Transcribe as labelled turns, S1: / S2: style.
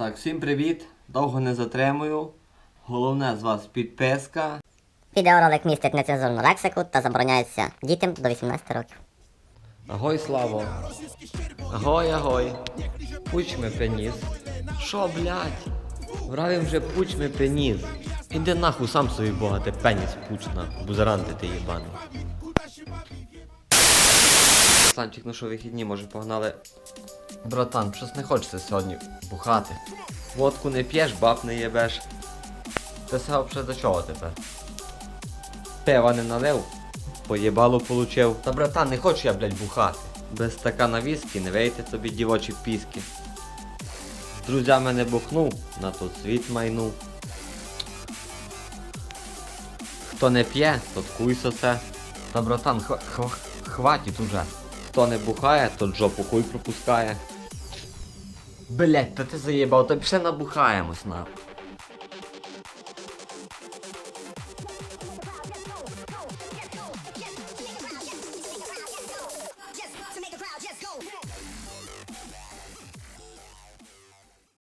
S1: Так, всім привіт. Довго не затримую. Головне з вас підписка.
S2: Відеоролик містить нецензурну лексику та забороняється дітям до 18 років.
S1: Агой, Славо. Агой, агой. Пуч ми приніс. Шо, блядь? Вравим вже пуч ми приніс. Іди нахуй сам собі бога, ти пеніс пучна. Бузаранти ти їбаний. Сланчик, ну що вихідні, може погнали. Братан, щось не хочеться сьогодні бухати. Водку не п'єш, баб не їбеш. Це все взагалі до чого тепер? Пива не налив, поєбало получив. Та братан, не хочу я, блядь, бухати. Без стакана віскі не вийти тобі дівочі піски. З друзями не бухнув, на той світ майнув. Хто не п'є, тот куй сосе. Та братан, хва- хва- хватить уже. Хто не бухає, тот жопу куй пропускає. Блять, та ти заєбав, та пішли набухаємось нахуй.